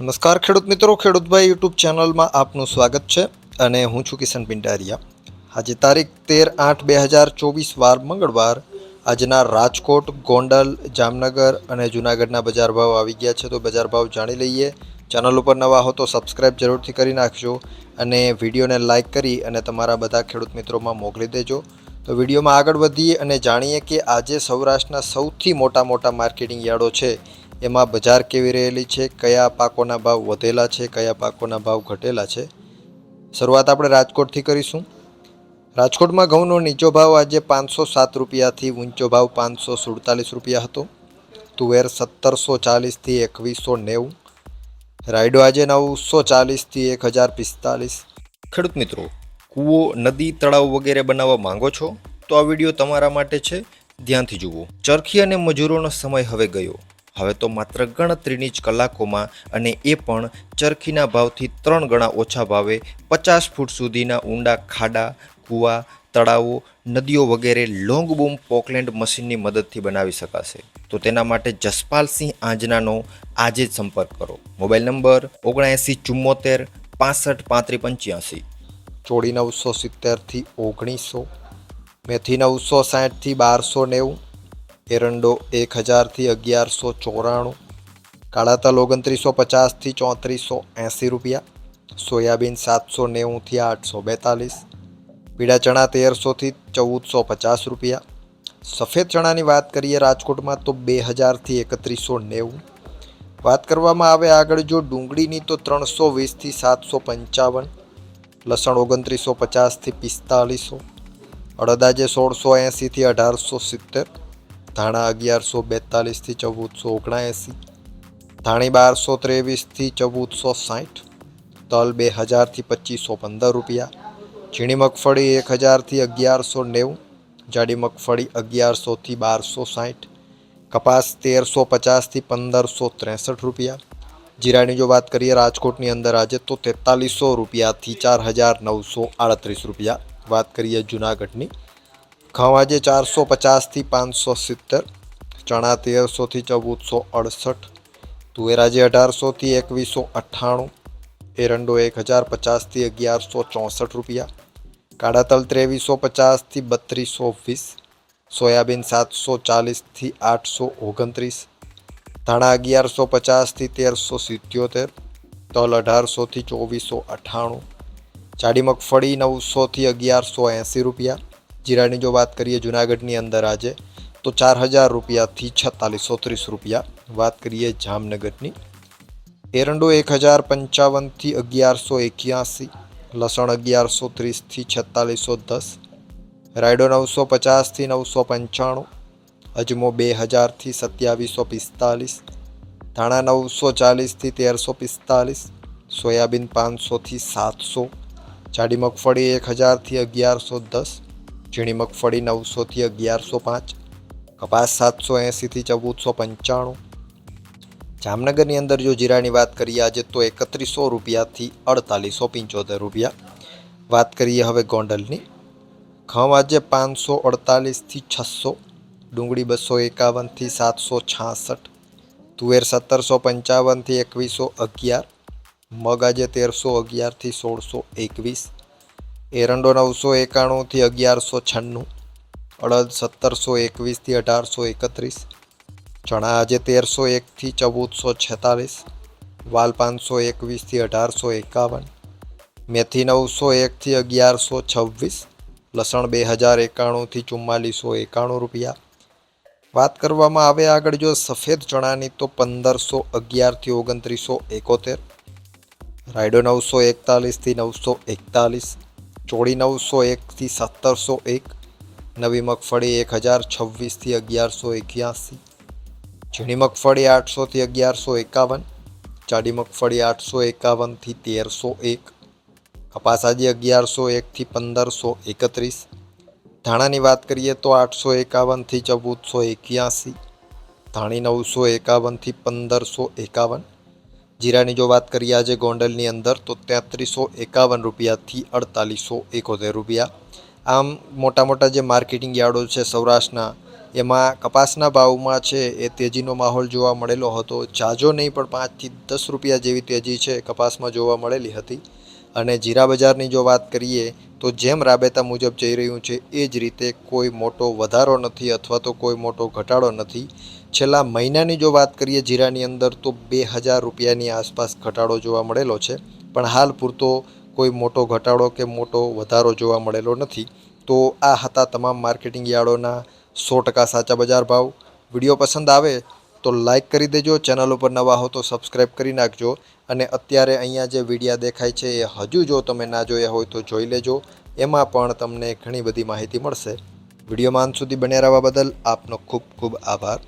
નમસ્કાર ખેડૂત મિત્રો ખેડૂતભાઈ યુટ્યુબ ચેનલમાં આપનું સ્વાગત છે અને હું છું કિશન પિંટારિયા આજે તારીખ તેર આઠ બે હજાર ચોવીસ વાર મંગળવાર આજના રાજકોટ, ગોંડલ, જામનગર અને જૂનાગઢના બજાર ભાવ આવી ગયા છે. તો બજાર ભાવ જાણી લઈએ. ચેનલ ઉપર નવા હો તો સબસ્ક્રાઇબ જરૂરથી કરી નાખજો અને વિડીયોને લાઇક કરી અને તમારા બધા ખેડૂત મિત્રોમાં મોકલી દેજો. તો વિડીયોમાં આગળ વધીએ અને જાણીએ કે આજે સૌરાષ્ટ્રના સૌથી મોટા મોટા માર્કેટિંગ યાર્ડો છે. એમાં બજાર કેવી રહેલી છે, કયા પાકોના ભાવ વધેલા છે, કયા પાકોના ભાવ ઘટેલા છે. શરૂઆત આપણે રાજકોટથી કરીશું. રાજકોટમાં ઘઉંનો નીચો ભાવ આજે પાંચસો સાત રૂપિયાથી ઊંચો ભાવ પાંચસો સુડતાલીસ રૂપિયા હતો. તુવેર સત્તરસો ચાલીસથી એકવીસો નેવું. રાયડો આજે નવસો ચાલીસથી એક હજાર પિસ્તાલીસ. ખેડૂત મિત્રો, કૂવો, નદી, તળાવ વગેરે બનાવવા માંગો છો? તો આ વીડિયો તમારા માટે છે. ધ્યાનથી જુઓ. ચરખી અને મજૂરોનો સમય હવે ગયો. હવે તો માત્ર ગણતરીની જ કલાકોમાં અને એ પણ ચરખીના ભાવથી ત્રણ ગણા ઓછા ભાવે પચાસ ફૂટ સુધીના ઊંડા ખાડા, કૂવા, તળાવો, નદીઓ વગેરે લોંગ બૂમ પોકલેન્ડ મશીનની મદદથી બનાવી શકાશે. તો તેના માટે જસપાલસિંહ આંજનાનો આજે જ સંપર્ક કરો. મોબાઈલ નંબર ઓગણએંસી ચુમ્મોતેર પાસઠ પાંત્રી પંચ્યાસી. ચોડી નવસો સિત્તેરથી ઓગણીસો, મેથી નવસો સાઠથી બારસો નેવું એરંડો એક હજારથી અગિયારસો ચોરાણું કાળા તલ ઓગણત્રીસો પચાસથી ચોત્રીસો એંસી રૂપિયા, સોયાબીન સાતસો નેવુંથી આઠસો બેતાલીસ, પીળા ચણા તેરસોથી ચૌદસો પચાસ રૂપિયા. સફેદ ચણાની વાત કરીએ રાજકોટમાં તો બે હજારથી એકત્રીસો નેવું. વાત કરવામાં આવે આગળ જો ડુંગળીની તો ત્રણસો વીસથી સાતસો પંચાવન, લસણ ઓગણત્રીસો પચાસથી પિસ્તાલીસો અડદાજે સોળસો એંસીથી અઢારસો સિત્તેર ધાણા અગિયારસો બેતાલીસથી ચૌદસો ઓગણએંસી, ધાણી બારસો ત્રેવીસથી ચૌદસો સાઠ, તલ બે હજારથી પચીસો પંદર રૂપિયા, ઝીણી મગફળી એક હજારથી અગિયારસો નેવું, જાડી મગફળી અગિયારસોથી બારસો સાઠ, કપાસ તેરસો પચાસથી પંદરસો ત્રેસઠ રૂપિયા, જીરાની જો વાત કરીએ રાજકોટની અંદર આજે તો તેતાલીસો રૂપિયાથી ચાર હજાર નવસો આડત્રીસ રૂપિયા વાત કરીએ જુનાગઢની. ઘઉં આજે ચારસો પચાસથી પાંચસો સિત્તેર, ચણા તેરસોથી ચૌદસો અડસઠ, તુવેર આજે અઢારસોથી એકવીસો અઠ્ઠાણું, એરંડો એક હજાર પચાસથી અગિયારસો ચોસઠ રૂપિયા કાળા તલ ત્રેવીસો પચાસથી બત્રીસો વીસ, સોયાબીન સાતસો ચાલીસથી આઠસો ઓગણત્રીસ, ધાણા અગિયારસો પચાસથી તેરસો સિત્યોતેર, તલ અઢારસોથી ચોવીસો અઠ્ઠાણું, જાડી મગફળી નવસોથી અગિયારસો એંસી રૂપિયા જીરાની જો વાત કરીએ જુનાગઢની અંદર આજે, તો ચાર હજાર રૂપિયાથી છતાલીસો ત્રીસ રૂપિયા વાત કરીએ જામનગરની. એરંડો એક હજાર પંચાવનથી અગિયારસો એક્યાસી, લસણ અગિયારસો ત્રીસથી છેતાલીસો દસ, રાયડો નવસો પચાસથી નવસો પંચાણું, અજમો બે હજારથી સત્યાવીસો પિસ્તાલીસ, ધાણા નવસો ચાલીસથી તેરસો પિસ્તાલીસ, સોયાબીન પાંચસોથી સાતસો, જાડી મગફળી એક હજારથી અગિયારસો દસ ઝીણી મગફળી નવસોથી અગિયારસો પાંચ, કપાસ સાતસો એંસીથી ચૌદસો પંચાણું. જામનગરની અંદર જો જીરાની વાત કરીએ આજે તો એકત્રીસો રૂપિયાથી અડતાલીસો પંચોતેર રૂપિયા. વાત કરીએ હવે ગોંડલની. ઘઉં આજે પાંચસો અડતાલીસથી છસો, ડુંગળી બસો એકાવનથી સાતસો છાસઠ, તુવેર સત્તરસો પંચાવનથી એકવીસો અગિયાર, મગ આજે તેરસો અગિયારથી સોળસો એકવીસ એરંડો નવસો એકાણુંથી અગિયારસો છન્નું, અડદ સત્તરસો એકવીસથી અઢારસો એકત્રીસ, ચણા આજે તેરસો એકથી ચૌદસો છેતાલીસ વાલ પાંચસો એકવીસથી અઢારસો એકાવન, મેથી નવસો એકથી અગિયારસો છવ્વીસ, લસણ બે હજાર એકાણુંથી ચુમ્માલીસો એકાણું રૂપિયા. વાત કરવામાં આવે આગળ જો સફેદ ચણાની તો પંદરસો અગિયારથી ઓગણત્રીસો એકોતેર, રાયડો નવસો એકતાલીસથી નવસો એકતાલીસ ચોળી નવસો એકથી સત્તરસો એક, નવી મગફળી એક હજાર છવ્વીસથી અગિયારસો એક્યાસી, ઝીણી મગફળી આઠસોથી અગિયારસો એકાવન, જાડી મગફળી આઠસો એકાવનથી તેરસો એક, કપાસ આજે અગિયારસો એકથી પંદરસો એકત્રીસ, ધાણાની વાત કરીએ તો આઠસો એકાવનથી ચૌદસો એક્યાસી, ધાણી નવસો એકાવનથી પંદરસો એકાવન જીરાની જો વાત કરીએ આજે ગોંડલની અંદર, તો તેત્રીસો એકાવન રૂપિયાથી અડતાલીસો એકોતેર રૂપિયા. આમ મોટા મોટા જે માર્કેટિંગ યાર્ડો છે સૌરાષ્ટ્રના, એમાં કપાસના ભાવમાં છે એ તેજીનો માહોલ જોવા મળેલો હતો. જાજો નહીં, પણ પાંચથી દસ રૂપિયા જેવી તેજી છે કપાસમાં જોવા મળેલી હતી. અને જીરા બજારની જો વાત કરીએ તો જેમ રાબેતા મુજબ જઈ રહ્યું છે, એ જ રીતે કોઈ મોટો વધારો નથી અથવા તો કોઈ મોટો ઘટાડો નથી. છેલ્લા મહિનાની જો વાત કરીએ, જીરાની અંદર તો બે હજાર રૂપિયાની આસપાસ ઘટાડો જોવા મળેલો છે. પણ હાલ પૂરતો કોઈ મોટો ઘટાડો કે મોટો વધારો જોવા મળેલો નથી. તો આ હતા તમામ માર્કેટિંગ યાર્ડોના સો ટકા સાચા બજાર ભાવ. વીડિયો પસંદ આવે તો લાઈક કરી દેજો, ચેનલ ઉપર નવા હો તો સબસ્ક્રાઈબ કરી નાખજો. અને અત્યારે અહીંયા જે વિડીયા દેખાય છે એ હજુ જો તમે ના જોયા હોય તો જોઈ લેજો. એમાં પણ તમને ઘણી બધી માહિતી મળશે. વિડીયોમાં અંત સુધી બન્યા રહેવા બદલ આપનો ખૂબ ખૂબ આભાર.